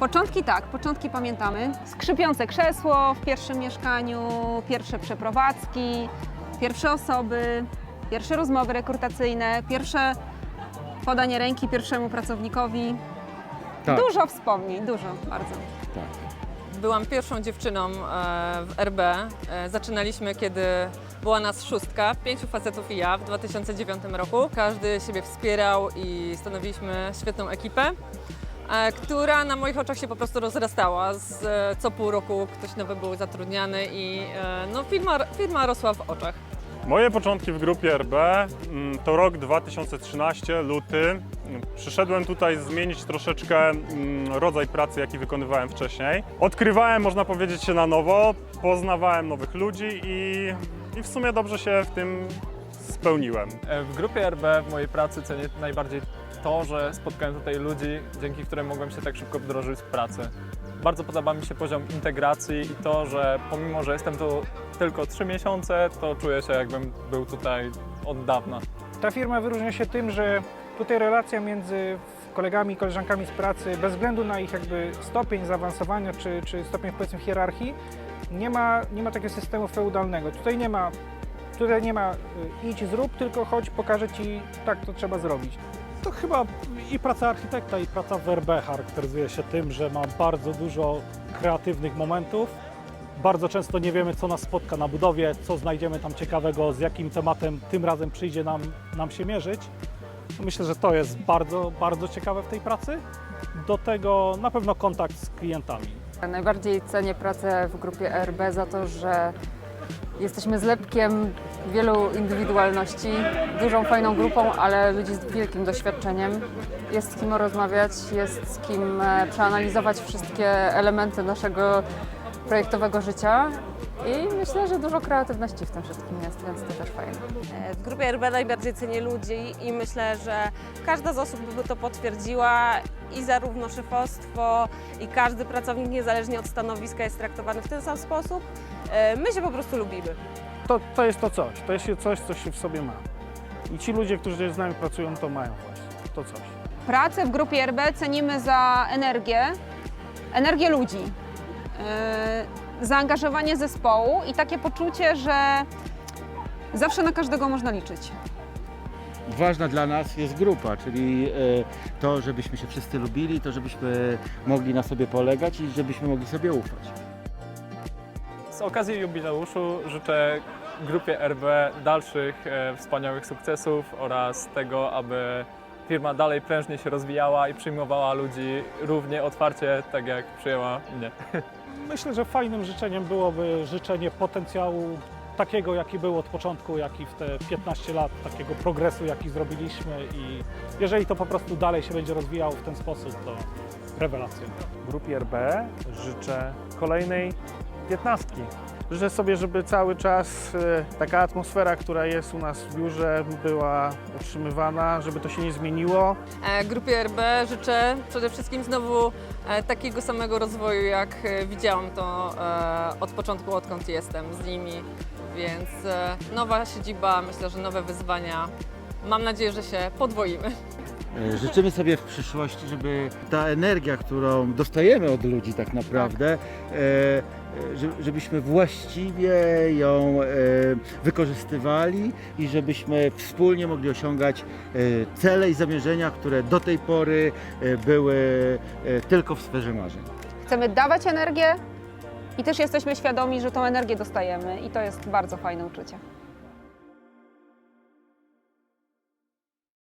Początki tak, początki pamiętamy. Skrzypiące krzesło w pierwszym mieszkaniu, pierwsze przeprowadzki, pierwsze osoby, pierwsze rozmowy rekrutacyjne, pierwsze podanie ręki pierwszemu pracownikowi. Tak, Dużo wspomnień, dużo, bardzo. tak. Byłam pierwszą dziewczyną e, w RB. E, Zaczynaliśmy, kiedy była nas szóstka, pięciu facetów i ja w 2009 roku. Każdy siebie wspierał i stanowiliśmy świetną ekipę, która na moich oczach się po prostu rozrastała. Z, e, co pół roku ktoś nowy był zatrudniany i e, no, firma, firma rosła w oczach. Moje początki w grupie RB mm, to rok 2013, luty. Przyszedłem tutaj zmienić troszeczkę mm, rodzaj pracy, jaki wykonywałem wcześniej. Odkrywałem, można powiedzieć, się na nowo, poznawałem nowych ludzi i, i w sumie dobrze się w tym spełniłem. E, W grupie RB w mojej pracy cenię najbardziej to, że spotkałem tutaj ludzi, dzięki którym mogłem się tak szybko wdrożyć w pracę. Bardzo podoba mi się poziom integracji i to, że pomimo, że jestem tu tylko 3 miesiące, to czuję się jakbym był tutaj od dawna. Ta firma wyróżnia się tym, że tutaj relacja między kolegami i koleżankami z pracy, bez względu na ich jakby stopień zaawansowania czy, czy stopień powiedzmy hierarchii, nie ma, nie ma takiego systemu feudalnego. Tutaj nie ma, tutaj nie ma y, idź zrób, tylko chodź, pokażę ci, tak to trzeba zrobić. To chyba i praca architekta, i praca w RB charakteryzuje się tym, że ma bardzo dużo kreatywnych momentów. Bardzo często nie wiemy, co nas spotka na budowie, co znajdziemy tam ciekawego, z jakim tematem tym razem przyjdzie nam, nam się mierzyć. Myślę, że to jest bardzo, bardzo ciekawe w tej pracy. Do tego na pewno kontakt z klientami. Najbardziej cenię pracę w grupie RB za to, że jesteśmy zlepkiem wielu indywidualności, dużą, fajną grupą, ale ludzi z wielkim doświadczeniem. Jest z kim rozmawiać, jest z kim e, przeanalizować wszystkie elementy naszego projektowego życia i myślę, że dużo kreatywności w tym wszystkim jest, więc to też fajne. E, W grupie RB najbardziej cenię ludzi i myślę, że każda z osób by to potwierdziła i zarówno szefostwo i każdy pracownik niezależnie od stanowiska jest traktowany w ten sam sposób. E, My się po prostu lubimy. To, to jest to coś, to jest coś, co się w sobie ma. I ci ludzie, którzy z nami pracują, to mają właśnie to coś. Pracę w grupie RB cenimy za energię, energię ludzi, yy, zaangażowanie zespołu i takie poczucie, że zawsze na każdego można liczyć. Ważna dla nas jest grupa, czyli e, to, żebyśmy się wszyscy lubili, to, żebyśmy mogli na sobie polegać i żebyśmy mogli sobie ufać. Z okazji jubileuszu życzę grupie RB dalszych e, wspaniałych sukcesów oraz tego, aby firma dalej prężnie się rozwijała i przyjmowała ludzi równie otwarcie, tak jak przyjęła mnie. Myślę, że fajnym życzeniem byłoby życzenie potencjału takiego, jaki był od początku, jaki w te 15 lat, takiego progresu, jaki zrobiliśmy i jeżeli to po prostu dalej się będzie rozwijało w ten sposób, to rewelacja. grupie RB życzę kolejnej piętnastki. Życzę sobie, żeby cały czas e, taka atmosfera, która jest u nas w biurze, była utrzymywana, żeby to się nie zmieniło. E, Grupie RB życzę przede wszystkim znowu e, takiego samego rozwoju, jak widziałam to od początku, odkąd jestem z nimi. Więc nowa siedziba, myślę, że nowe wyzwania. Mam nadzieję, że się podwoimy. E, Życzymy sobie w przyszłości, żeby ta energia, którą dostajemy od ludzi tak naprawdę, e, e, że- żebyśmy właściwie ją e, wykorzystywali i żebyśmy wspólnie mogli osiągać e, cele i zamierzenia, które do tej pory e, były e, tylko w sferze marzeń. Chcemy dawać energię i też jesteśmy świadomi, że tą energię dostajemy i to jest bardzo fajne uczucie.